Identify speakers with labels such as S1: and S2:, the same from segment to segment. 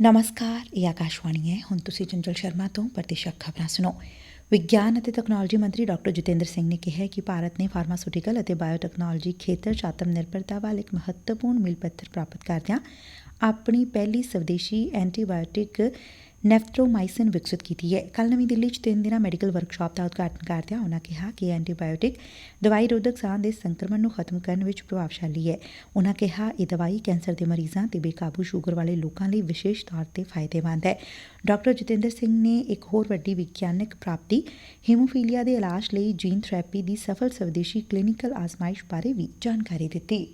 S1: ਨਮਸਕਾਰ, ਇਹ ਆਕਾਸ਼ਵਾਣੀ ਹੈ। ਹੁਣ ਤੁਸੀਂ ਚੰਚਲ ਸ਼ਰਮਾ ਤੋਂ ਪ੍ਰਤੀਸ਼ਕ ਖਬਰਾਂ ਸੁਣੋ। ਵਿਗਿਆਨ ਅਤੇ ਤਕਨਾਲੋਜੀ ਮੰਤਰੀ ਡਾਕਟਰ ਜਤਿੰਦਰ ਸਿੰਘ ਨੇ ਕਿਹਾ ਕਿ ਭਾਰਤ ਨੇ ਫਾਰਮਾਸਿਊਟੀਕਲ ਅਤੇ ਬਾਇਓਟੈਕਨਾਲੋਜੀ ਖੇਤਰ 'ਚ ਆਤਮ ਨਿਰਭਰਤਾ ਵੱਲ ਇੱਕ ਮਹੱਤਵਪੂਰਨ ਮੀਲ ਪੱਥਰ ਪ੍ਰਾਪਤ ਕਰਦਿਆਂ ਆਪਣੀ ਪਹਿਲੀ ਸਵਦੇਸ਼ੀ ਐਂਟੀਬਾਇਓਟਿਕ ਨੈਫਥਰੋਮਾਈਸਿਨ ਵਿਕਸਿਤ ਕੀਤੀ ਹੈ। ਕੱਲ ਨਵੀਂ ਦਿੱਲੀ 'ਚ ਤਿੰਨ ਦਿਨਾਂ ਮੈਡੀਕਲ ਵਰਕਸ਼ਾਪ ਦਾ ਉਦਘਾਟਨ ਕਰਦਿਆਂ ਉਨ੍ਹਾਂ ਕਿਹਾ ਕਿ ਐਂਟੀਬਾਇਓਟਿਕ ਦਵਾਈ ਰੋਧਕ ਸਾਹ ਦੇ ਸੰਕਰਮਣ ਨੂੰ ਖਤਮ ਕਰਨ ਵਿੱਚ ਪ੍ਰਭਾਵਸ਼ਾਲੀ ਹੈ। ਉਨ੍ਹਾਂ ਕਿਹਾ, ਇਹ ਦਵਾਈ ਕੈਂਸਰ ਦੇ ਮਰੀਜ਼ਾਂ ਤੇ ਬੇਕਾਬੂ ਸ਼ੂਗਰ ਵਾਲੇ ਲੋਕਾਂ ਲਈ ਵਿਸ਼ੇਸ਼ ਤੌਰ ਤੇ ਫਾਇਦੇਮੰਦ ਹੈ। ਡਾਕਟਰ ਜਤਿੰਦਰ ਸਿੰਘ ਨੇ ਇੱਕ ਹੋਰ ਵੱਡੀ ਵਿਗਿਆਨਕ ਪ੍ਰਾਪਤੀ, ਹੀਮੋਫੀਲੀਆ ਦੇ ਇਲਾਜ ਲਈ ਜੀਨ ਥੈਰੇਪੀ ਦੀ ਸਫਲ ਸਵਦੇਸ਼ੀ ਕਲੀਨਿਕਲ ਆਜ਼ਮਾਇਸ਼ ਬਾਰੇ ਵੀ ਜਾਣਕਾਰੀ ਦਿੱਤੀ।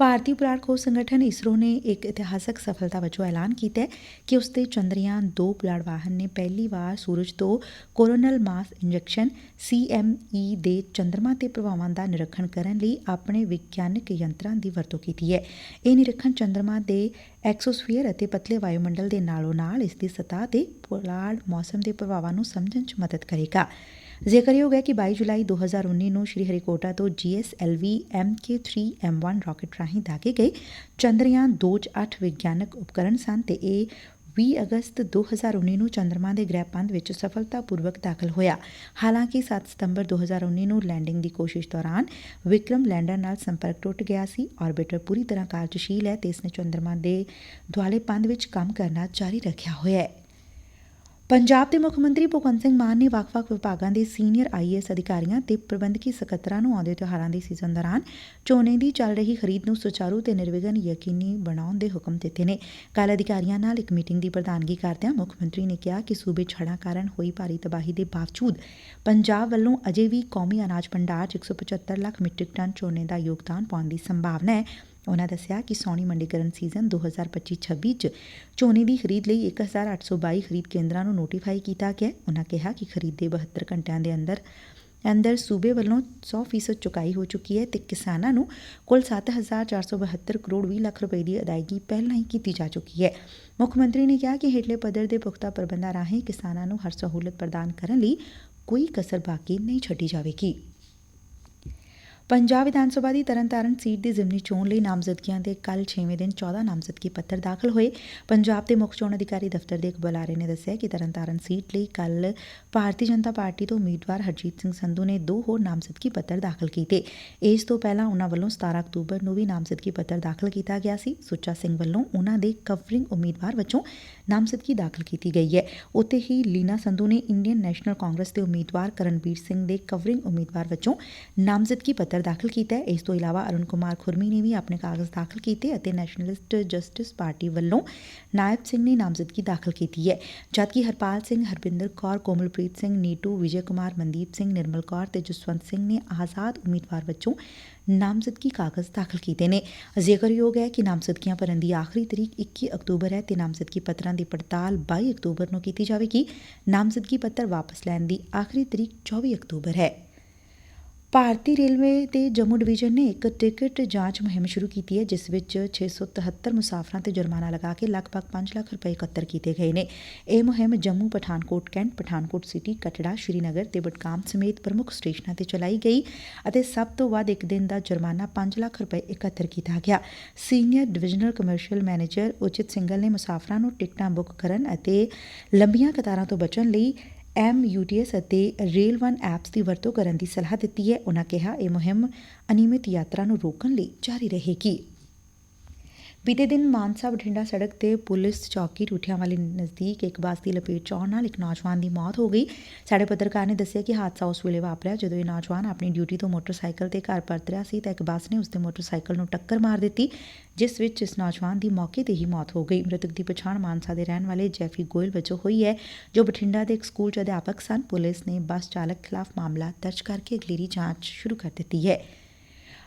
S1: ਭਾਰਤੀ ਪੁਲਾੜ ਖੋਜ ਸੰਗਠਨ ਇਸਰੋ ਨੇ ਇੱਕ ਇਤਿਹਾਸਕ ਸਫਲਤਾ ਵਜੋਂ ਐਲਾਨ ਕੀਤਾ ਹੈ ਕਿ ਉਸ ਦੇ ਚੰਦਰਯਾਨ 2 ਪੁਲਾੜ ਵਾਹਨ ਨੇ ਪਹਿਲੀ ਵਾਰ ਸੂਰਜ ਤੋਂ ਕੋਰੋਨਲ ਮਾਸ ਇੰਜੈਕਸ਼ਨ CME ਦੇ ਚੰਦਰਮਾ ਤੇ ਪ੍ਰਭਾਵਾਂ ਦਾ ਨਿਰੀਖਣ ਕਰਨ ਲਈ ਆਪਣੇ ਵਿਗਿਆਨਕ ਯੰਤਰਾਂ ਦੀ ਵਰਤੋਂ ਕੀਤੀ ਹੈ। ਇਹ ਨਿਰੀਖਣ ਚੰਦਰਮਾ ਦੇ ਐਕਸੋਸਫੀਅਰ ਅਤੇ ਪਤਲੇ ਵਾਯੂਮੰਡਲ ਦੇ ਨਾਲੋਂ ਨਾਲ ਇਸ ਦੀ ਸਤਹ ਤੇ ਪੁਲਾੜ ਮੌਸਮ ਦੇ ਪ੍ਰਭਾਵਾਂ ਨੂੰ ਸਮਝਣ 'ਚ ਮਦਦ ਕਰੇਗਾ। ਜ਼ਿਕਰਯੋਗ ਹੈ ਕਿ 22 ਜੁਲਾਈ 2019 ਨੂੰ ਸ਼੍ਰੀ ਹਰੀਕੋਟਾ ਤੋਂ GSLV MK3M1 ਰਾਕੇਟ ਰਾਹੀਂ ਦਾਗੇ ਗਏ ਚੰਦਰਯਾਨ 2 'ਚ 8 ਵਿਗਿਆਨਕ ਉਪਕਰਨ ਸਨ ਤੇ ਇਹ 20 ਅਗਸਤ 2019 ਨੂੰ ਚੰਦਰਮਾ ਦੇ ਗ੍ਰਹਿ ਪੰਧ ਵਿੱਚ ਸਫਲਤਾਪੂਰਵਕ ਦਾਖਲ ਹੋਇਆ। ਹਾਲਾਂਕਿ 7 ਸਤੰਬਰ 2019 ਨੂੰ ਲੈਂਡਿੰਗ ਦੀ ਕੋਸ਼ਿਸ਼ ਦੌਰਾਨ ਵਿਕਰਮ ਲੈਂਡਰ ਨਾਲ ਸੰਪਰਕ ਟੁੱਟ ਗਿਆ ਸੀ। ਆਰਬਿਟਰ ਪੂਰੀ ਤਰ੍ਹਾਂ ਕਾਰਜਸ਼ੀਲ ਹੈ ਤੇ ਇਸਨੇ ਚੰਦਰਮਾ ਦੇ ਦੁਆਲੇ ਪੰਧ ਵਿੱਚ ਕੰਮ ਕਰਨਾ ਜਾਰੀ ਰੱਖਿਆ ਹੋਇਆ ਹੈ। ਪੰਜਾਬ ਦੇ ਮੁੱਖ ਮੰਤਰੀ ਭਗਵੰਤ ਸਿੰਘ ਮਾਨ ਨੇ ਵੱਖ-ਵੱਖ ਵਿਭਾਗਾਂ ਦੇ ਸੀਨੀਅਰ ਆਈਏਐਸ ਅਧਿਕਾਰੀਆਂ ਤੇ ਪ੍ਰਬੰਧਕੀ ਸਕੱਤਰਾਂ ਨੂੰ ਆਉਂਦੇ ਤਿਉਹਾਰਾਂ ਦੇ ਸੀਜ਼ਨ ਦੌਰਾਨ ਝੋਨੇ ਦੀ ਚੱਲ ਰਹੀ ਖਰੀਦ ਨੂੰ ਸੁਚਾਰੂ ਤੇ ਨਿਰਵਿਘਨ ਯਕੀਨੀ ਬਣਾਉਣ ਦੇ ਹੁਕਮ ਦਿੱਤੇ ਨੇ। ਕੱਲ ਅਧਿਕਾਰੀਆਂ ਨਾਲ ਇੱਕ ਮੀਟਿੰਗ ਦੀ ਪ੍ਰਧਾਨਗੀ ਕਰਦਿਆਂ ਮੁੱਖ ਮੰਤਰੀ ਨੇ ਕਿਹਾ ਕਿ ਸੂਬੇ ਛੜਾਂ ਕਾਰਨ ਹੋਈ ਭਾਰੀ ਤਬਾਹੀ ਦੇ ਬਾਵਜੂਦ ਪੰਜਾਬ ਵੱਲੋਂ ਅਜੇ ਵੀ ਕੌਮੀ ਅਨਾਜ ਭੰਡਾਰ 'ਚ 175 ਲੱਖ ਮੀਟ੍ਰਿਕ ਟਨ ਝੋਨੇ ਦਾ ਯੋਗਦਾਨ ਪਾਉਣ ਦੀ ਸੰਭਾਵਨਾ ਹੈ। ਉਨ੍ਹਾਂ ਦੱਸਿਆ ਕਿ ਸਾਉਣੀ ਮੰਡੀਕਰਨ ਸੀਜ਼ਨ 2025-26 ਚ ਝੋਨੇ ਦੀ ਖਰੀਦ ਲਈ 1822 ਖਰੀਦ ਕੇਂਦਰਾਂ ਨੂੰ ਨੋਟੀਫਾਈ ਕੀਤਾ ਗਿਆ। ਉਨ੍ਹਾਂ ਕਿਹਾ ਕਿ ਖਰੀਦ ਦੇ 72 ਘੰਟਿਆਂ ਦੇ ਅੰਦਰ ਅੰਦਰ ਸੂਬੇ ਵੱਲੋਂ 100% ਚੁਕਾਈ ਹੋ ਚੁੱਕੀ ਹੈ ਤੇ ਕਿਸਾਨਾਂ ਨੂੰ ਕੁੱਲ 7472 ਕਰੋੜ 20 ਲੱਖ ਰੁਪਏ ਦੀ ਅਦਾਇਗੀ ਪਹਿਲਾਂ ਹੀ ਕੀਤੀ ਜਾ ਚੁੱਕੀ ਹੈ। ਮੁੱਖ ਮੰਤਰੀ ਨੇ ਕਿਹਾ ਕਿ ਹੇਠਲੇ ਪੱਧਰ ਦੇ ਪੁਖਤਾ ਪ੍ਰਬੰਧਾਂ ਰਾਹੀਂ ਕਿਸਾਨਾਂ ਨੂੰ ਹਰ ਸਹੂਲਤ ਪ੍ਰਦਾਨ ਕਰਨ ਲਈ ਕੋਈ ਕਸਰ ਬਾਕੀ ਨਹੀਂ ਛੱਡੀ ਜਾਵੇਗੀ। ਪੰਜਾਬ ਵਿਧਾਨ ਸਭਾ ਦੀ ਤਰਨਤਾਰਨ ਸੀਟ ਦੀ ਜ਼ਿਮਨੀ ਚੋਣ ਲਈ ਨਾਮਜ਼ਦਗੀਆਂ ਦੇ ਕੱਲ 6ਵੇਂ ਦਿਨ 14 ਨਾਮਜ਼ਦਗੀ ਪੱਤਰ ਦਾਖਲ ਹੋਏ। ਪੰਜਾਬ ਦੇ ਮੁੱਖ ਚੋਣ ਅਧਿਕਾਰੀ ਦਫ਼ਤਰ ਦੇ ਇੱਕ ਬੁਲਾਰੇ ਨੇ ਦੱਸਿਆ ਕਿ ਤਰਨਤਾਰਨ ਸੀਟ ਲਈ ਕੱਲ ਭਾਰਤੀ ਜਨਤਾ ਪਾਰਟੀ ਤੋਂ ਉਮੀਦਵਾਰ ਹਰਜੀਤ ਸਿੰਘ ਸੰਧੂ ਨੇ ਦੋ ਹੋਰ ਨਾਮਜ਼ਦਗੀ ਪੱਤਰ ਦਾਖਲ ਕੀਤੇ। ਇਸ ਤੋਂ ਪਹਿਲਾਂ ਉਨ੍ਹਾਂ ਵੱਲੋਂ 17 ਅਕਤੂਬਰ ਨੂੰ ਵੀ ਨਾਮਜ਼ਦਗੀ ਪੱਤਰ ਦਾਖਲ ਕੀਤਾ ਗਿਆ ਸੀ। ਸੁੱਚਾ ਸਿੰਘ ਵੱਲੋਂ ਉਨ੍ਹਾਂ ਦੇ ਕਵਰਿੰਗ ਉਮੀਦਵਾਰ ਵਜੋਂ ਨਾਮਜ਼ਦਗੀ ਦਾਖਲ ਕੀਤੀ ਗਈ ਹੈ। ਉੱਥੇ ਹੀ ਲੀਨਾ ਸੰਧੂ ਨੇ ਇੰਡੀਅਨ ਨੈਸ਼ਨਲ ਕਾਂਗਰਸ ਦੇ ਉਮੀਦਵਾਰ ਕਰਨਬੀਰ ਸਿੰਘ ਦੇ ਕਵਰਿੰਗ ਉਮੀਦਵਾਰ ਵਜੋਂ ਨਾਮਜ਼ਦਗੀ ਪੱਤਰ ਦਾਖਲ ਕੀਤਾ ਹੈ। ਇਸ ਤੋਂ ਇਲਾਵਾ ਅਰੁਣ ਕੁਮਾਰ ਖੁਰਮੀ ਨੇ ਵੀ ਆਪਣੇ ਕਾਗਜ਼ ਦਾਖਲ ਕੀਤੇ ਅਤੇ ਨੈਸ਼ਨਲਿਸਟ ਜਸਟਿਸ ਪਾਰਟੀ ਵੱਲੋਂ ਨਾਇਬ ਸਿੰਘ ਨੇ ਨਾਮਜ਼ਦਗੀ ਦਾਖਲ ਕੀਤੀ ਹੈ। ਜਦਕਿ ਹਰਪਾਲ ਸਿੰਘ, ਹਰਪਿੰਦਰ ਕੌਰ, ਕੋਮਲਪ੍ਰੀਤ ਸਿੰਘ, ਨੀਟੂ, ਵਿਜੇ ਕੁਮਾਰ, ਮਨਦੀਪ ਸਿੰਘ, ਨਿਰਮਲ ਕੌਰ ਤੇ ਜਸਵੰਤ ਸਿੰਘ ਨੇ ਆਜ਼ਾਦ ਉਮੀਦਵਾਰ ਵਜੋਂ ਨਾਮਜ਼ਦਗੀ ਕਾਗਜ਼ ਦਾਖਲ ਕੀਤੇ ਨੇ। ਜ਼ਿਕਰਯੋਗ ਹੈ ਕਿ ਨਾਮਜ਼ਦਗੀਆਂ ਭਰਨ ਦੀ ਆਖਰੀ ਤਰੀਕ 21 ਅਕਤੂਬਰ ਹੈ ਤੇ ਨਾਮਜ਼ਦਗੀ ਪੱਤਰਾਂ ਦੀ ਪੜਤਾਲ 22 ਅਕਤੂਬਰ ਨੂੰ ਕੀਤੀ ਜਾਵੇਗੀ। ਨਾਮਜ਼ਦਗੀ ਪੱਤਰ ਵਾਪਸ ਲੈਣ ਦੀ ਆਖਰੀ ਤਰੀਕ 24 ਅਕਤੂਬਰ ਹੈ। ਭਾਰਤੀ ਰੇਲਵੇ ਦੇ ਜੰਮੂ ਡਿਵੀਜ਼ਨ ਨੇ ਇੱਕ ਟਿਕਟ ਜਾਂਚ ਮੁਹਿੰਮ ਸ਼ੁਰੂ ਕੀਤੀ ਹੈ, ਜਿਸ ਵਿੱਚ 673 ਮੁਸਾਫਰਾਂ ਤੇ ਜੁਰਮਾਨਾ ਲਗਾ ਕੇ ਲਗਭਗ 5 ਲੱਖ ਰੁਪਏ ਇਕੱਤਰ ਕੀਤੇ ਗਏ ਨੇ। ਇਹ ਮੁਹਿੰਮ ਜੰਮੂ, ਪਠਾਨਕੋਟ, ਕੈਂਟ, ਪਠਾਨਕੋਟ ਸਿਟੀ, ਕਟੜਾ, ਸ਼੍ਰੀਨਗਰ ਤੇ ਬਟਕਾਮ ਸਮੇਤ ਪ੍ਰਮੁੱਖ ਸਟੇਸ਼ਨਾਂ ਤੇ ਚਲਾਈ ਗਈ ਅਤੇ ਸਭ ਤੋਂ ਵੱਧ ਇੱਕ ਦਿਨ ਦਾ ਜੁਰਮਾਨਾ 5 ਲੱਖ ਰੁਪਏ ਇਕੱਤਰ ਕੀਤਾ ਗਿਆ। Senior divisional commercial manager Uchit Singhal ਨੇ ਮੁਸਾਫਰਾਂ ਨੂੰ ਟਿਕਟਾਂ ਬੁੱਕ ਕਰਨ ਅਤੇ ਲੰਬੀਆਂ ਕਤਾਰਾਂ ਤੋਂ ਬਚਣ ਲਈ ਐਮ ਐਮਯੂਟੀਐਸ ਅਤੇ ਰੇਲ ਵਨ ਐਪਸ ਦੀ ਵਰਤੋਂ ਕਰਨ ਦੀ ਸਲਾਹ ਦਿੱਤੀ ਹੈ। ਉਨ੍ਹਾਂ ਕਿਹਾ, ਇਹ ਮੁਹਿੰਮ ਅਨਿਯਮਿਤ ਯਾਤਰਾ ਨੂੰ ਰੋਕਣ ਲਈ ਜਾਰੀ ਰਹੇਗੀ। ਬੀਤੇ ਦਿਨ ਮਾਨਸਾ ਬਠਿੰਡਾ ਸੜਕ ਤੇ ਪੁਲਿਸ ਚੌਕੀ ਰੂਠਿਆਂ ਵਾਲੀ ਨਜ਼ਦੀਕ ਇੱਕ ਬੱਸ ਦੀ ਲਪੇਟ ਚ ਆਉਣ ਨਾਲ ਇੱਕ ਨੌਜਵਾਨ ਦੀ ਮੌਤ ਹੋ ਗਈ। ਸਾਡੇ ਪੱਤਰਕਾਰ ਨੇ ਦੱਸਿਆ ਕਿ ਹਾਦਸਾ ਉਸ ਵੇਲੇ ਵਾਪਰਿਆ ਜਦੋਂ ਇਹ ਨੌਜਵਾਨ ਆਪਣੀ ਡਿਊਟੀ ਤੋਂ ਮੋਟਰਸਾਈਕਲ ਤੇ ਘਰ ਪਰਤ ਰਿਹਾ ਸੀ ਤਾਂ ਇੱਕ ਬੱਸ ਨੇ ਉਸ ਦੇ ਮੋਟਰਸਾਈਕਲ ਨੂੰ ਟੱਕਰ ਮਾਰ ਦਿੱਤੀ, ਜਿਸ ਵਿੱਚ ਇਸ ਨੌਜਵਾਨ ਦੀ ਮੌਕੇ ਤੇ ਹੀ ਮੌਤ ਹੋ ਗਈ। ਮ੍ਰਿਤਕ ਦੀ ਪਛਾਣ ਮਾਨਸਾ ਦੇ ਰਹਿਣ ਵਾਲੇ ਜੈਫੀ ਗੋਇਲ ਵਜੋਂ ਹੋਈ ਹੈ, ਜੋ ਬਠਿੰਡਾ ਦੇ ਇੱਕ ਸਕੂਲ ਚ ਅਧਿਆਪਕ ਸਨ। ਪੁਲਿਸ ਨੇ ਬੱਸ ਚਾਲਕ ਖਿਲਾਫ ਮਾਮਲਾ ਦਰਜ ਕਰਕੇ ਅਗਲੇਰੀ ਜਾਂਚ ਸ਼ੁਰੂ ਕਰ ਦਿੱਤੀ ਹੈ।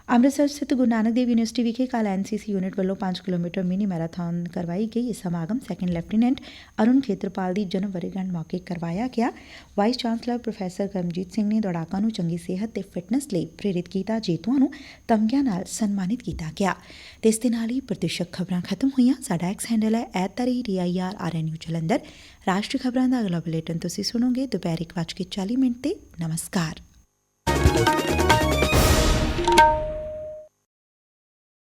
S1: ਅੰਮ੍ਰਿਤਸਰ ਸਥਿਤ ਗੁਰੂ ਨਾਨਕ ਦੇਵ ਯੂਨੀਵਰਸਿਟੀ ਵਿਖੇ ਕੱਲ ਐਨਸੀਸੀ ਯੂਨਿਟ ਵੱਲੋਂ 5 ਕਿਲੋਮੀਟਰ ਮਿਨੀ ਮੈਰਾਥਨ ਕਰਵਾਈ ਗਈ। ਇਸ ਸਮਾਗਮ ਸੈਕੰਡ ਲੈਫਟੀਨੈਂਟ ਅਰੁਣ ਖੇਤਰਪਾਲ ਦੀ ਜਨਮ ਵਰੇਗੰਢ ਮੌਕੇ ਕਰਵਾਇਆ ਗਿਆ। Vice chancellor professor Karamjit Singh ਨੇ ਦੌੜਾਕਾਂ ਨੂੰ ਚੰਗੀ ਸਿਹਤ ਤੇ ਫਿਟਨੈਸ ਲਈ ਪ੍ਰੇਰਿਤ ਕੀਤਾ, ਜੇਤੂਆਂ ਨੂੰ ਤਮਗਿਆਂ ਨਾਲ ਸਨਮਾਨਿਤ ਕੀਤਾ ਗਿਆ। ਤੇ ਇਸ ਦੇ ਨਾਲ ਹੀ ਪ੍ਰਦੇਸ਼ਕ ਖਬਰਾਂ ਖਤਮ ਹੋਈਆਂ। ਸਾਡਾ ਐਕਸ ਹੈਂਡਲ ਹੈ @rnrnu ਜਲੰਧਰ। ਰਾਸ਼ਟਰੀ ਖਬਰਾਂ ਦਾ ਅਗਲਾ ਬੁਲੇਟਿਨ ਤੁਸੀਂ ਸੁਣੋਗੇ ਦੁਪਹਿਰ 1:40 ਮਿੰਟ ਤੇ। ਨਮਸਕਾਰ।